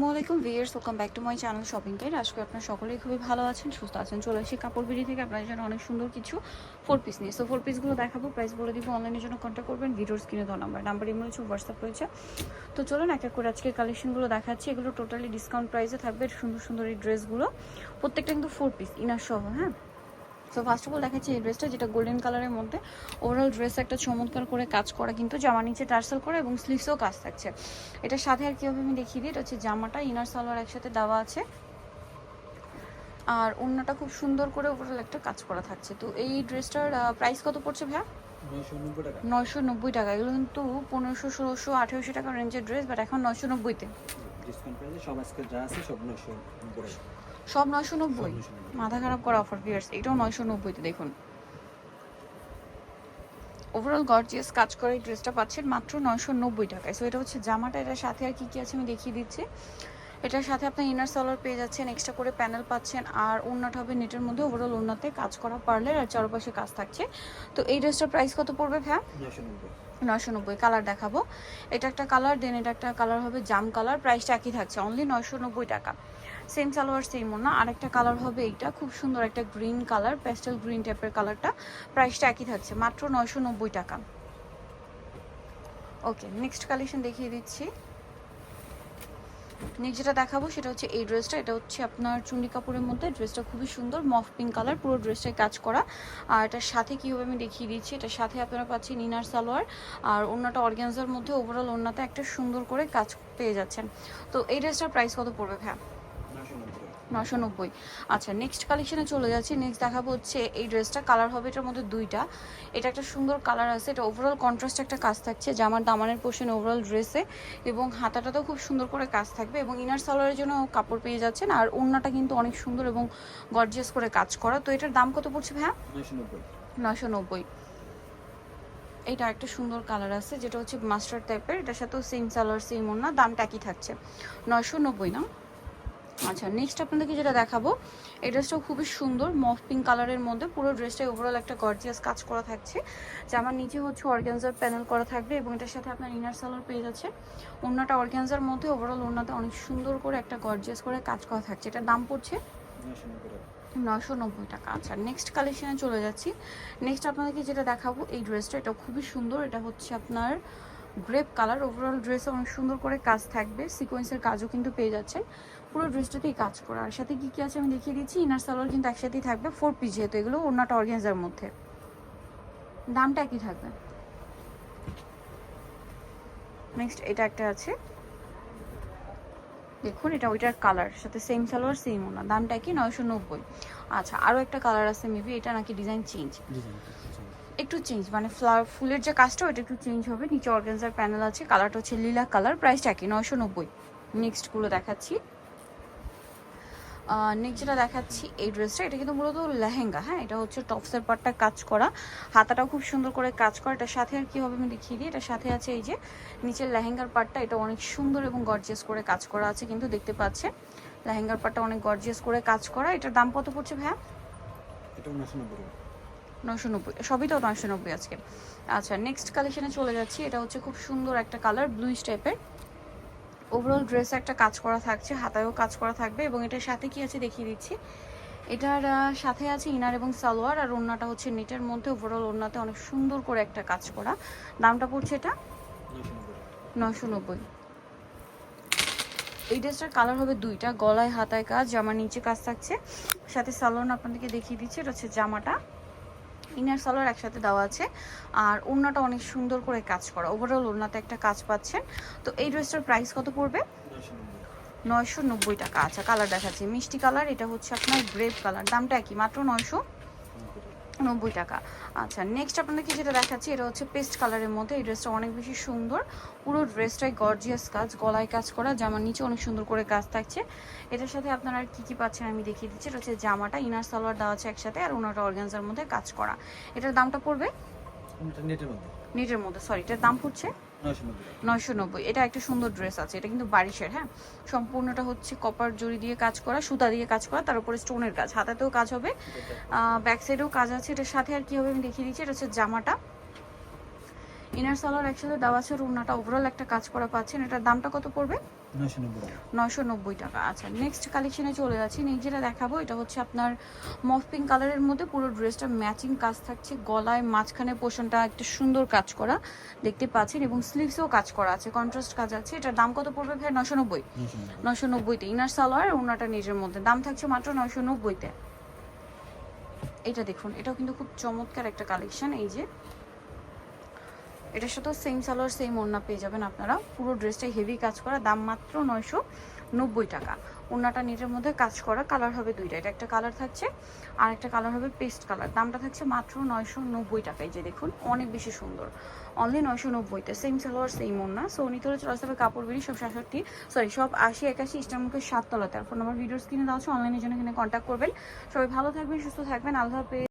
আসসালামাইকুম viewers welcome back to my channel shopping guide আজকে আপনারা সকলেই খুবই ভালো আছেন, সুস্থ আছেন। চলে আসি কাপড় বিড়ি থেকে। আপনাদের জন্য অনেক সুন্দর কিছু ফোর পিস নিয়ে। সো ফোর পিসগুলো দেখাবো প্রাইস বলে দিব। অনলাইনের জন্য কন্ট্যাক্ট করবেন ভিডিওর স্ক্রিনে দেওয়া নাম্বার নাম্বার ইমেল হচ্ছে হোয়াটসঅ্যাপ রয়েছে। তো চলুন এক এক করে আজকে কালেকশনগুলো দেখাচ্ছি। এগুলো টোটালি ডিসকাউন্ট প্রাইসে থাকবে। সুন্দর সুন্দর এই ড্রেসগুলো প্রত্যেকটা কিন্তু ফোর পিস ইনার সহ হ্যাঁ? সো ফার্স্ট অফ অল দেখাচ্ছি এই ড্রেসটা যেটা গোল্ডেন কালারের মধ্যে। ওভারঅল ড্রেস একটা চমৎকার করে কাজ করা কিন্তু জামা নিচে টার্সেল করা এবং স্লিভসও কাজ থাকছে। এটার সাথে আর কীভাবে আমি দেখিয়ে দিই এটা হচ্ছে জামাটা ইনার সালোয়ার একসাথে দেওয়া আছে। আর অন্যটা খুব সুন্দর করে ওভারঅল একটা কাজ করা থাকছে। তো এই ড্রেসটার প্রাইস কত পড়ছে ভাইয়া? নয়শো নব্বই টাকা। এগুলো কিন্তু পনেরোশো ষোলোশো আঠেরোশো টাকা রেঞ্জের ড্রেস বাট এখন নয়শো নব্বইতে। ডিসকাউন্ট প্রাইসে সব আজকে যা আছে সব নয়শো নব্বই সব নয়শো নব্বই। মাথা খারাপ করা অফার পিয়ার্স এটাও নয়শো নব্বইতে দেখুন। ওভারঅল গর্জিয়াস কাজ করে এই ড্রেসটা পাচ্ছেন মাত্র নয়শো নব্বই টাকায়। সো এটা হচ্ছে জামাটা এটার সাথে আর কি কি আছে আমি দেখিয়ে দিচ্ছি। এটার সাথে আপনি ইনার সালোয়ার পেয়ে যাচ্ছেন এক্সট্রা করে প্যানেল পাচ্ছেন আর ওড়নাটা হবে নেটের মধ্যে। ওভারঅল ওড়নাতে কাজ করা পারলে আর চারপাশে কাজ থাকছে। তো এই ড্রেসটার প্রাইস কত পড়বে ভ্যা নয়শো নব্বই। কালার দেখাবো। এটা একটা কালার দেন এটা একটা কালার হবে জাম কালার প্রাইসটা একই থাকছে অনলি নয়শো নব্বই টাকা। সেম সালোয়ার, সেম না আরেকটা কালার হবে এইটা, খুব সুন্দর একটা গ্রিন কালার প্যাস্টেল গ্রিন টাইপের কালারটা প্রাইসটা একই থাকছে, মাত্র নয়শো নব্বই টাকা। ওকে নেক্সট কালেকশন দেখিয়ে দিচ্ছি। নেক্সট যেটা দেখাবো সেটা হচ্ছে এই ড্রেসটা এটা হচ্ছে আপনার চুন্ডি কাপড়ের মধ্যে। ড্রেসটা খুবই সুন্দর, মফ পিঙ্ক কালার পুরো ড্রেসটাই কাজ করা। আর এটার সাথে কীভাবে আমি দেখিয়ে দিচ্ছি, এটার সাথে আপনারা পাচ্ছেন ইনার সালোয়ার। আর অন্যটা অর্গ্যানজার মধ্যে ওভারঅল অন্যতে একটা সুন্দর করে কাজ পেয়ে যাচ্ছেন। তো এই ড্রেসটার প্রাইস কত পড়বে টাকা নশো নব্বই আচ্ছা নেক্সট কালেকশনে চলে যাচ্ছি। নেক্সট দেখাবো হচ্ছে এই ড্রেসটা কালার হবে এটার মধ্যে দুইটা। এটা একটা সুন্দর কালার আছে। এটা ওভারঅল কন্ট্রাস্ট একটা কাজ থাকছে। জামার দামানের পোর্শন ওভারঅল ড্রেসে এবং হাতাটাতেও খুব সুন্দর করে কাজ থাকবে এবং ইনার সালোয়ারের জন্য কাপড় পেয়ে যাচ্ছেন। আর ওড়নাটা কিন্তু অনেক সুন্দর এবং গর্জিয়াস করে কাজ করা। তো এটার দাম কত পড়ছে ভাইয়া? নব্বই নশো নব্বই এটা একটা সুন্দর কালার আছে যেটা হচ্ছে মাস্টার টাইপের এটার সাথেও সেম সালোয়ার সেম ওড়না। দামটা একই থাকছে। নশো নব্বই না? আচ্ছা নেক্সট আপনাদেরকে যেটা দেখাবো, এই ড্রেসটাও খুবই সুন্দর মফ পিঙ্ক কালারের মধ্যে, পুরো ড্রেসটাই ওভারঅল একটা গর্জিয়াস কাজ করা থাকছে। জামার নিচে হচ্ছে অর্গ্যানজার প্যানেল করা থাকবে এবং এটার সাথে আপনার ইনার সালোয়ার পেয়ে যাচ্ছে। ওড়নাটা অর্গ্যানজার মধ্যে ওভারঅল ওড়নাতে অনেক সুন্দর করে একটা গর্জিয়াস করে কাজ করা থাকছে। এটার দাম পড়ছে নশো নব্বই টাকা। আচ্ছা নেক্সট কালেকশনে চলে যাচ্ছি। নেক্সট আপনাদেরকে যেটা দেখাবো, এই ড্রেসটা এটা খুবই সুন্দর। এটা হচ্ছে আপনার গ্রেপ কালার ওভারঅল ড্রেসে অনেক সুন্দর করে কাজ থাকবে সিকোয়েন্সের কাজও কিন্তু পেয়ে যাচ্ছেন পুরো ড্রেসটাতেই কাজ করা। আর সাথে কী কী আছে আমি দেখিয়ে দিচ্ছি ইনার সালোয়ার কিন্তু একসাথেই থাকবে ফোর পিস যেহেতু, এগুলো অন্যটা অর্গ্যানজার মধ্যে। দামটা একই থাকবে। নেক্সট এটা একটা আছে। দেখুন, এটা ওইটার কালার সাথে সেম সালোয়ার সেম ওনা দামটা কি নয়শো নব্বই। আচ্ছা আরও একটা কালার আছে মেবি এটা নাকি ডিজাইন চেঞ্জ একটু চেঞ্জ মানে ফ্লাওয়ার ফুলের যে কাজটা ওটা একটু চেঞ্জ হবে। নিচে অর্গানজার প্যানেল আছে কালারটা হচ্ছে লীলা কালার প্রাইসটা একই, নয়শো নব্বই। নেক্সটগুলো দেখাচ্ছি। নেক্সট যেটা দেখাচ্ছি, এই ড্রেসটা এটা কিন্তু মূলত লেহেঙ্গা হ্যাঁ? এটা হচ্ছে টপসের পার্টটা কাজ করা। হাতাটাও খুব সুন্দর করে কাজ করা। এটার সাথে আর কি হবে আমি দেখিয়ে দিই। এটার সাথে আছে এই যে, নিচের লেহেঙ্গার পার্টটা এটা অনেক সুন্দর এবং গর্জিয়াস করে কাজ করা আছে, কিন্তু দেখতে পাচ্ছে। লেহেঙ্গার পার্টটা অনেক গর্জিয়াস করে কাজ করা। এটার দাম কত পড়ছে ভাইয়া? নয়শো নব্বই নশো নব্বই, সবই তো নশো নব্বই আজকে। আচ্ছা নেক্সট কালেকশনে চলে যাচ্ছি। এটা হচ্ছে খুব সুন্দর একটা কালার ব্লুইশ টাইপের ওভারঅল ড্রেসে একটা কাজ করা থাকছে, হাতায়ও কাজ করা থাকবে এবং এটার সাথে কি আছে দেখিয়ে দিচ্ছি। এটার সাথে আছে ইনার এবং সালোয়ার আর ওড়নাটা হচ্ছে নেটের মধ্যে। ওভারঅল ওড়নাতে অনেক সুন্দর করে একটা কাজ করা। দামটা পড়ছে এটা? নয়শো নশো নব্বই। এই ড্রেসটার কালার হবে দুইটা, গলায় হাতায় কাজ, জামার নিচে কাজ থাকছে। সাথে সালোয়ার আপনাদেরকে দেখিয়ে দিচ্ছি, এটা হচ্ছে জামাটা। ইনার সালোয়ার একসাথে দেওয়া আছে। আর ওড়নাটা অনেক সুন্দর করে কাজ করা। ওভারঅল ওড়নাতে একটা কাজ পাচ্ছেন। তো এই ড্রেসটার প্রাইস কত পড়বে? নয়শো নব্বই টাকা। আচ্ছা কালার দেখাচ্ছি। মিষ্টি কালার এটা হচ্ছে আপনার গ্রেপ কালার দামটা একই, মাত্র নয়শো নব্বই টাকা। আচ্ছা নেক্সট আপনাদেরকে যেটা দেখাচ্ছি এটা হচ্ছে পেস্ট কালারের মধ্যে। এই ড্রেসটা অনেক বেশি সুন্দর। পুরো ড্রেসটাই গর্জিয়াস কাজ গলায় কাজ করা জামার নিচে অনেক সুন্দর করে কাজ থাকছে। এটার সাথে আপনারা আর কী কী পাচ্ছেন আমি দেখিয়ে দিচ্ছি। এটা হচ্ছে জামাটা ইনার সালোয়ার দেওয়া আছে একসাথে আর ওনাটা অর্গানজার মধ্যে কাজ করা। এটার দামটা পড়বে? নেটের মধ্যে। নেটের মধ্যে সরি এটার দাম পড়ছে? নয়শো নব্বই। এটা একটা সুন্দর ড্রেস আছে এটা কিন্তু বারিশের হ্যাঁ? সম্পূর্ণটা হচ্ছে কপার জড়ি দিয়ে কাজ করা সুতা দিয়ে কাজ করা তার উপরে স্টোনের কাজ। হাতাতেও কাজ হবে। ব্যাক সাইডেও কাজ আছে। এটার সাথে আর কি হবে আমি দেখিয়ে দিচ্ছি এটা হচ্ছে জামাটা। ইনার সালোয়ার একসাথে দেওয়া আছে রুনাটা ওভারঅল একটা কাজ করা পাচ্ছেন। এটার দামটা কত পড়বে? নয়শো নব্বই টাকা। আচ্ছা নেক্সট কালেকশনে চলে যাচ্ছি। নেক্সট যেটা দেখাবো এটা হচ্ছে আপনার মফ পিঙ্ক কালারের মধ্যে পুরো ড্রেসটা ম্যাচিং কাজ থাকছে। গলায় মাঝখানে পোর্শনটা একটা সুন্দর কাজ করা দেখতে পাচ্ছেন এবং স্লিভসেও কাজ করা আছে। কন্ট্রাস্ট কাজ আছে। এটার দাম কত পড়বে ভাই নশো নব্বই? নশো নব্বইতে। ইনার সালোয়ার ওনাটা নিজের মধ্যে। দাম থাকছে মাত্র নয়শো নব্বইতে। এটা দেখুন এটাও কিন্তু খুব চমৎকার একটা কালেকশন এই যে এটার সাথেও সেম সালোয়ার সেম ওড়না পেয়ে যাবেন আপনারা। পুরো ড্রেসটা হেভি কাজ করা, দাম মাত্র নয়শো নব্বই টাকা। ওড়নাটা নিজের মধ্যে কাজ করা কালার হবে দুইটা। এটা একটা কালার থাকছে, আর একটা কালার হবে পেস্ট কালার দামটা থাকছে মাত্র নয়শো নব্বই টাকায় যে দেখুন, অনেক বেশি সুন্দর। অনলি নয়শো নব্বইতে সেম সালোয়ার সেম ওড়না। সো নিতে হলে চলে আসতে কাপড় বেরি সব সাতষট্টি সরি সব আশি, একাশি ইস্টারমুখের সাততলাতে। আর ফোন নাম্বার ভিডিওর স্ক্রিনে দেওয়া আছে অনলাইনের জন্য এখানে কন্ট্যাক্ট করবেন। সবাই ভালো থাকবেন, সুস্থ থাকবেন। আল্লাহ হাফেজ।